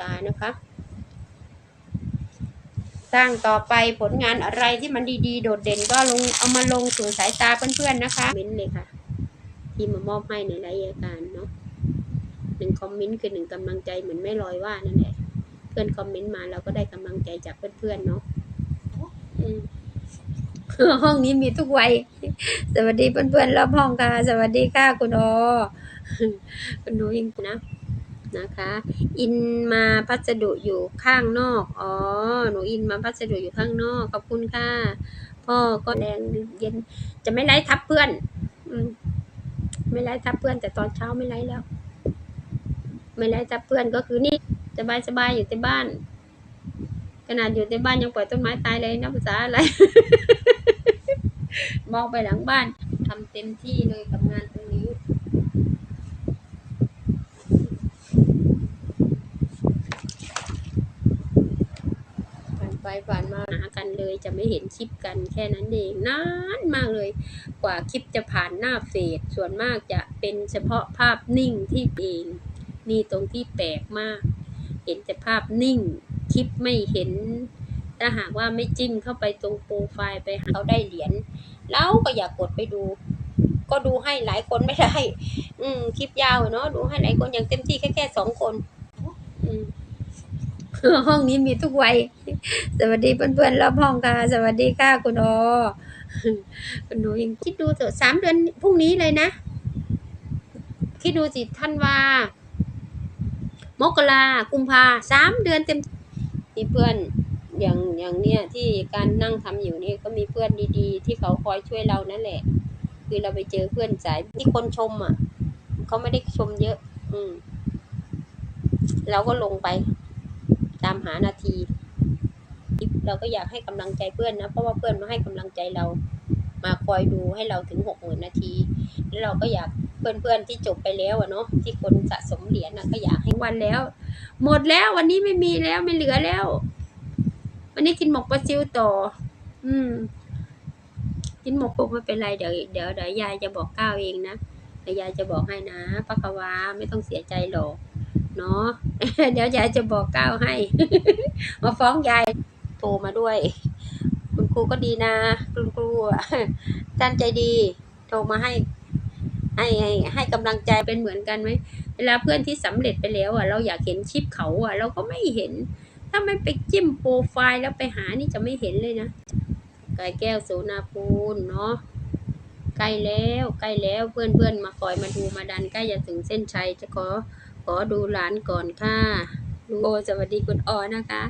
ตานะคะ สร้างต่อไปผลงานอะไรที่มันดีๆ โดดเด่นก็ลงเอามาลงสู่สายตาเพื่อนๆนะคะเม้นต์เลยค่ะ ที่มามอบให้ในรายการเนาะหนึ่งคอมเมนต์คือหนึ่งกำลังใจเหมือนไม่ลอยว่านั่นแหละเพื่อนคอมเมนต์มาเราก็ได้กำลังใจจากเพื่อนๆเนาะห้องนี้มีทุกวัย สวัสดีเพื่อนๆรอบห้องค่ะ สวัสดีค่ะคุณโอคุณหนูยิงนะ นะคะ อินมาพัสดุอยู่ข้างนอก อ๋อ หนูอินมาพัสดุอยู่ข้างนอก ขอบคุณค่ะ พ่อก็แดงเย็น จะไม่ไล่ทับเพื่อน อืม ไม่ไล่ทับเพื่อน แต่ตอนเช้าไม่ไล่แล้ว ไม่ไล่ทับเพื่อนก็คือนี่สบายสบายอยู่ที่บ้าน ขนาดอยู่ในบ้านยังปล่อยต้นไม้ตายเลยนะภาษาอะไร มองไปหลังบ้านทำเต็มที่เลยกับงานตร ไปผ่านมาหากันเลย จะไม่เห็นคลิปกันแค่นั้นเองนานมากเลย กว่าคลิปจะผ่านหน้าเฟซส่วนมากจะเป็นเฉพาะภาพนิ่งที่เองนี่ตรงที่แปลกมาก เห็นแต่ภาพนิ่ง คลิปไม่เห็น ถ้าหากว่าไม่จิ้มเข้าไปตรงโปรไฟล์ไปหาเขาได้เหรียญเราก็อยากกดไปดู ก็ดูให้หลายคนไม่ได้ อืมคลิปยาวเนาะดูให้หลายคนอย่างเต็มที่แค่แค่สองคน ห้องนี้มีทุกวัย สวัสดีเพื่อนๆรอบห้องค่ะ สวัสดีค่ะคุณโอคุณหนูยังคิดดูเถอะสามเดือนพรุ่งนี้เลยนะ คิดดูสิท่านว่ามกรากุมภาสามเดือนเต็มมีเพื่อนอย่างอย่างเนี้ยที่การนั่งทำอยู่นี่ก็มีเพื่อนดีๆ ที่เขาคอยช่วยเรานั่นแหละ คือเราไปเจอเพื่อนสายที่คนชมอะเขาไม่ได้ชมเยอะ อืมเราก็ลงไปามหานาที เราก็อยากให้กำลังใจเพื่อนนะ เพราะว่าเพื่อนมาให้กำลังใจเรา มาคอยดูให้เราถึงหกหมื่นนาที แล้วเราก็อยากเพื่อนๆที่จบไปแล้วอะเนาะที่คนสะสมเหรียญนะก็อยากให้วันแล้ว หมดแล้ววันนี้ไม่มีแล้วไม่เหลือแล้ว วันนี้กินหมกปลาซิวต่อ อืม กินหมกปกไม่เป็นไรเดี๋ยวเดี๋ยวเดี๋ยวยายจะบอกก้าวเองนะเดี๋ยวยายจะบอกให้นะพักวาไม่ต้องเสียใจหรอก เนาะเดี๋ยวยายจะบอกก้าวให้ มาฟ้องยายโทรมาด้วย คุณครูก็ดีนะคุณครูท่านใจดีโทรมาให้ให้ให้ให้กำลังใจเป็นเหมือนกันไหมเวลาเพื่อนที่สำเร็จไปแล้วอะเราอยากเห็นคลิปเขาอะ เราก็ไม่เห็น ถ้าไม่ไปจิ้มโปรไฟล์แล้วไปหานี่จะไม่เห็นเลยนะไก่แก้วโสนาปูนเนาะใกล้แล้วใกล้แล้วเพื่อนเพื่อนมาคอยมาดูมาดันใกล้จะถึงเส้นชัยจะขอ อดูหลานก่อนค่ะลุงโอสวัสดีคุณออนะคะ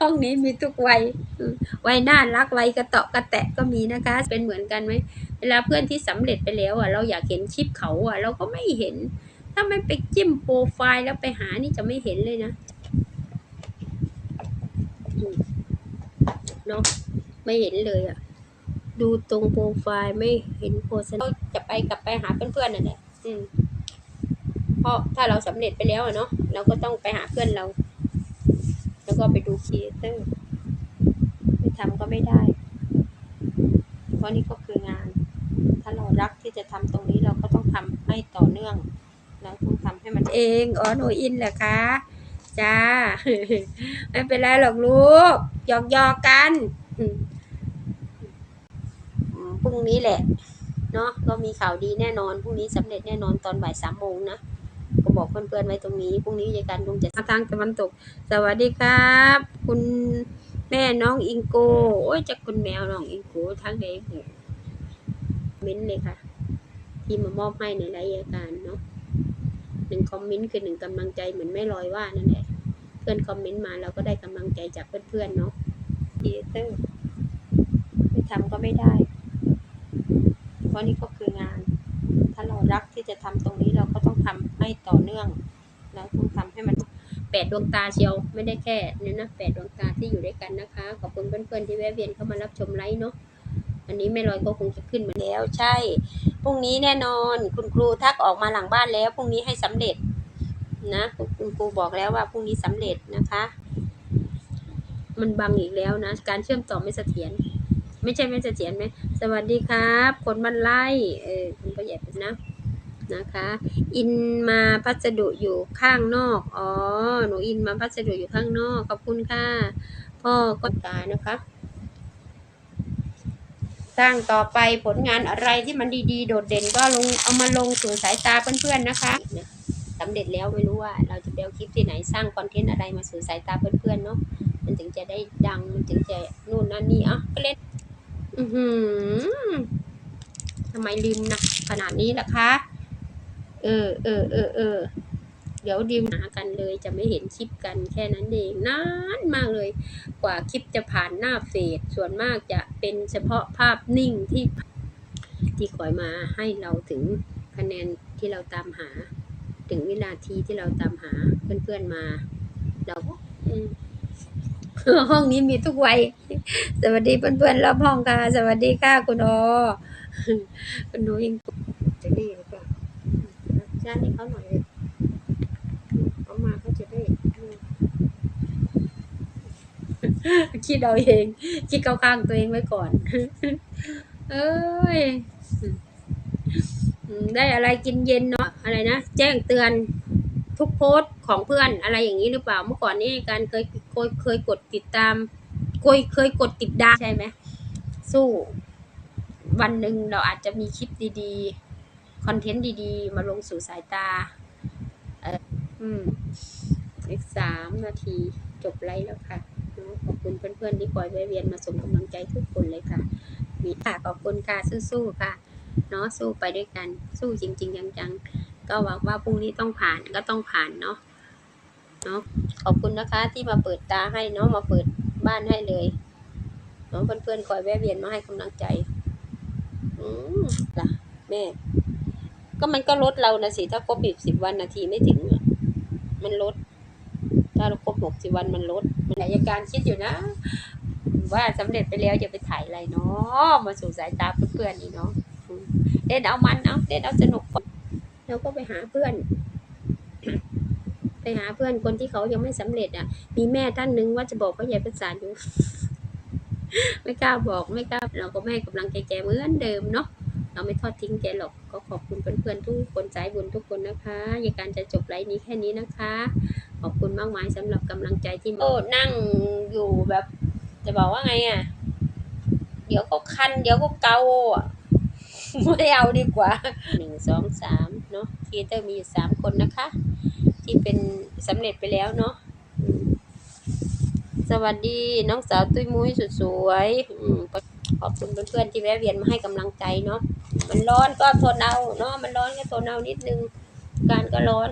ห้องนี้มีทุกวัยอืมวัยน่ารักวัยกระเตาะกระแตะก็มีนะคะ เป็นเหมือนกันไหม เวลาเพื่อนที่สำเร็จไปแล้วอะ เราอยากเห็นคลิปเขาอะ เราก็ไม่เห็น ถ้าไม่ไปจิ้มโปรไฟล์แล้วไปหานี่จะไม่เห็นเลยนะอืมเนาะไม่เห็นเลยอะ ดูตรงโปรไฟล์ไม่เห็นโฆษณาจะไปกลับไปหาเพื่อนๆนั่นแหละ อืมเพราะถ้าเราสำเร็จไปแล้วอะเนาะเราก็ต้องไปหาเพื่อนเรา แล้วก็ไปดูครีเอเตอร์ไม่ทำก็ไม่ได้ เพราะนี่ก็คืองาน ถ้าเรารักที่จะทำตรงนี้เราก็ต้องทำให้ต่อเนื่องเราต้องทำให้มันเองอ๋อหนูอินเหรอคะจ้าไม่เป็นไรหรอกลูกหยอกหยอกๆกันอืมอืมพรุ่งนี้แหละ เนาะก็มีข่าวดีแน่นอนพรุ่งนี้สำเร็จแน่นอนตอนบ่ายสามโมงนะก็บอกเพื่อนๆไว้ตรงนี้พรุ่งนี้ยายการคงจะทางตะวันตก สวัสดีครับ คุณแม่น้องอิงโกโอ้ยจะคุณแมวน้องอิงโกทั้งเด็กเม้นเลยค่ะ ที่มามอบให้ในรายการเนาะหนึ่งคอมเมนต์คือหนึ่งกำลังใจเหมือนไม่ลอยว่านั่นแหละเพื่อนคอมเมนต์มาเราก็ได้กำลังใจจากเพื่อนๆเนาะครีเอเตอร์ไม่ทำก็ไม่ได้ เพราะนี่ก็คืองาน ถ้าเรารักที่จะทำตรงนี้เราก็ต้องทำให้ต่อเนื่องเราต้องทำให้มันแปดดวงตาเชียวไม่ได้แค่เนี่ยนะแปดดวงตาที่อยู่ด้วยกันนะคะ ขอบคุณเพื่อนๆที่แวะเวียนเข้ามารับชมไลฟ์เนาะอันนี้แม่ลอยก็คงจะขึ้นมาแล้วใช่พรุ่งนี้แน่นอน คุณครูทักออกมาหลังบ้านแล้วพรุ่งนี้ให้สำเร็จนะคุณครูบอกแล้วว่าพรุ่งนี้สำเร็จนะคะ มันบังอีกแล้วนะ การเชื่อมต่อไม่เสถียร ไม่ใช่ไม่เสถียรไหมสวัสดีครับ คนมันไล่เออคุณประหยัดนะนะคะ อินมาพัสดุอยู่ข้างนอกอ๋อหนูอินมาพัสดุอยู่ข้างนอกขอบคุณค่ะพ่อก็ตายนะคะสร้างต่อไปผลงานอะไรที่มันดีๆ โดดเด่นก็ลงเอามาลงสู่สายตาเพื่อนๆนะคะสำเร็จแล้วไม่รู้ว่าเราจะเอาคลิปที่ไหนสร้างคอนเทนต์อะไรมาสู่สายตาเพื่อนๆเนาะมันถึงจะได้ดังมันถึงจะนู่นนั่นนี่อะก็เล่น อือหือทำไมริมนะขนาดนี้ล่ะคะ เออเออเออเออเดี๋ยวดิมหากันเลยจะไม่เห็นคลิปกันแค่นั้นเองนานมากเลย กว่าคลิปจะผ่านหน้าเฟซส่วนมากจะเป็นเฉพาะภาพนิ่งที่ที่คอยมาให้เราถึงคะแนนที่เราตามหา ถึงวินาทีที่เราตามหาเพื่อนๆมา เราอืม ห้องนี้มีทุกวัย สวัสดีเพื่อนๆรอบห้องค่ะ สวัสดีค่ะคุณโอคุณหนูยิงจะดีหรือเปล่าชาติให้เขาหน่อยเลยเขามาเขาจะได้คิดเอาเอง คิดเข้าข้างตัวเองไว้ก่อน เอ้ยได้อะไรกินเย็นเนาะอะไรนะ แจ้งเตือนทุกโพสต์ของเพื่อนอะไรอย่างนี้หรือเปล่าเมื่อก่อนนี้การเคย เคยเคยกดติดตามเคยเคยกดติดดาวใช่ไหมสู้ วันหนึ่งเราอาจจะมีคลิปดีๆคอนเทนต์ดีๆ มาลงสู่สายตา เอออืมอีกสามนาทีจบไลฟ์แล้วค่ะขอบคุณเพื่อนๆที่คอยแวะเวียนมาส่งกำลังใจทุกคนเลยค่ะมีค่ะขอบคุณค่ะสู้ๆค่ะเนาะสู้ไปด้วยกันสู้จริง ๆ จังๆ ก็หวังว่าพรุ่งนี้ต้องผ่านก็ต้องผ่านเนาะ เนาะขอบคุณนะคะที่มาเปิดตาให้เนาะมาเปิดบ้านให้เลยเนาะเพื่อนๆคอยแวะเวียนมาให้กำลังใจ อืมล่ะ แม่ ก็มันก็ลดเรานะสิถ้าครบอีกสิบวันนาทีไม่ถึงมันลด ถ้าเราครบหกสิบวันมันลดมันอายการคิดอยู่นะ ว่าสำเร็จไปแล้วอย่าไปถ่ายอะไรเนาะมาสู่สายตาเพื่อนๆนี่เนาะเล่นเอามันเอาเล่นเอาสนุกก่อนแล้วก็ไปหาเพื่อน ไปหาเพื่อนคนที่เขายังไม่สำเร็จอะ มีแม่ท่านหนึงว่าจะบอกเขาใหญ่ประสานอยู่ ไม่กล้าบอกไม่กล้าเราก็ไม่ให้กำลังใจแกเหมือนเดิมเนาะเราไม่ทอดทิ้งแกหรอกก็ขอบคุณเพื่อนๆทุกคนสายบุญทุกคนนะคะอย่าการจะจบไลฟ์นี้แค่นี้นะคะ ขอบคุณมากมายสำหรับกำลังใจที่โอ้นั่งอยู่แบบ จะบอกว่าไงอะ เดี๋ยวก็คัน เดี๋ยวก็เกาอะไม่เอาดีกว่าหนึ่งสองสามเนาะครีเอเตอร์มีอยู่สามคนนะคะ ที่เป็นสำเร็จไปแล้วเนาะอืมสวัสดีน้องสาวตุ้ยมุ้ยสุดสวยอืมขอบคุณเพื่อนๆที่แวะเวียนมาให้กำลังใจเนาะมันร้อนก็ทนเอาเนาะมันร้อนก็ทนเอานิดนึง การก็ร้อน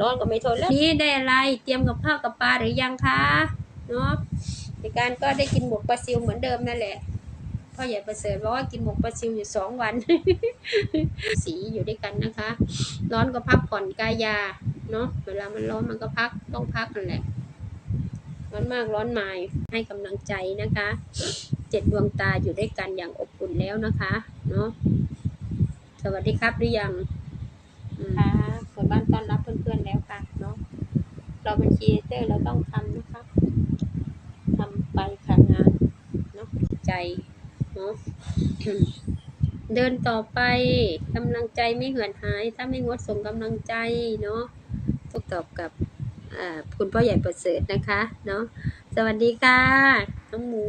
ร้อนก็ไม่ทนแล้วนี่ได้อะไรเตรียมกับข้าวกับปลาหรือยังคะเนาะในการก็ได้กินหมกปลาซิวเหมือนเดิมนั่นแหละพ่อใหญ่ประเสริฐบอกว่ากินหมกปลาซิวอยู่สองวัน สีอยู่ด้วยกันนะคะ ร้อนก็พักผ่อนกายยา เนาะเวลามันร้อนมันก็พักต้องพักนั่นแหละร้อนมากร้อนมายให้กำลังใจนะคะเจ็ดดวงตาอยู่ด้วยกันอย่างอบอุ่นแล้วนะคะเนาะสวัสดีครับหรือยังอืมค่ะเปิดบ้านต้อนรับเพื่อนๆแล้วค่ะเนาะเราเป็นครีเอเตอร์เราต้องทำนะคะทำไปค่ะงานเนาะใจเนาะ เดินต่อไปกำลังใจไม่เหือนหาย ถ้าไม่งดส่งกำลังใจเนาะต้องตอบกับคุณพ่อใหญ่ประเสริฐนะคะเนาะสวัสดีค่ะ น้องหมู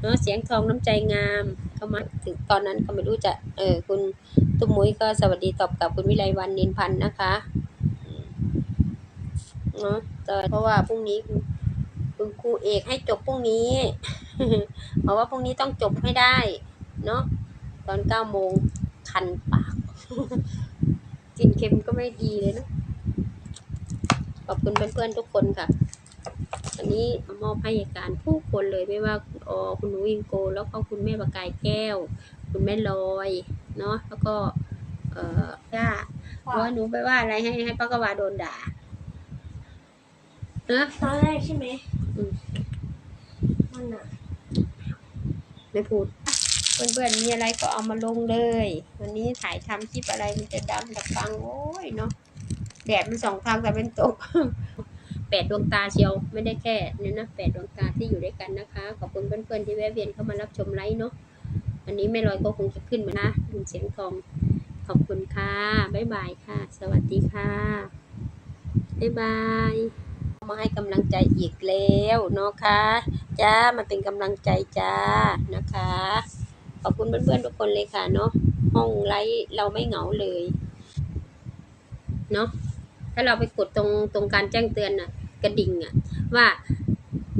เนาะเสียงทองน้ำใจงามเข้ามาถึงตอนนั้นก็ไม่รู้จะเออคุณตุ้มมุ้ยก็สวัสดีตอบกับคุณวิไลวันนินพันธ์นะคะเนาะเพราะว่าพรุ่งนี้คุณครูเอกให้จบพรุ่งนี้เพราะว่าพรุ่งนี้ต้องจบให้ได้ เนาะ ตอนเก้าโมงคันปาก กินเค็มก็ไม่ดีเลยเนอะขอบคุณเพื่อนๆทุกคนค่ะอันนี้มอบให้การผู้คนเลยไม่ว่าคุณออคุณหนูอิงโก แล้วก็คุณแม่ประกายแก้ว คุณแม่ลอยเนาะแล้วก็ เอ่อย่าเพราะว่าหนูไปว่าอะไรให้ให้ป้ากวาโดนด่าเนอะตอนแรกใช่ไหมอืมมันอะไม่พูด เพื่อนๆมีอะไรก็เอามาลงเลย วันนี้ถ่ายทำคลิปอะไรมันจะดำดับฟังโอ้ยเนาะแดดมันสองทางแต่เป็นตกแปดดวงตาเชียวไม่ได้แค่นี่นะแปดดวงตาที่อยู่ด้วยกันนะคะขอบคุณเพื่อนๆที่แวะเวียนเข้ามารับชมไลฟ์เนาะวันนี้แม่ลอยก็คงจะขึ้นมานะดูเสียงทองขอบคุณค่ะบ๊ายบายค่ะ สวัสดีค่ะบ๊ายบายมาให้กำลังใจอีกแล้วเนาะค่ะจ้ามาเป็นกำลังใจจ้านะคะ ขอบคุณเพื่อนๆทุกคนเลยค่ะเนาะห้องไลฟ์เราไม่เหงาเลยเนาะถ้าเราไปกดตรงตรงการแจ้งเตือนน่ะ กระดิ่งอะว่า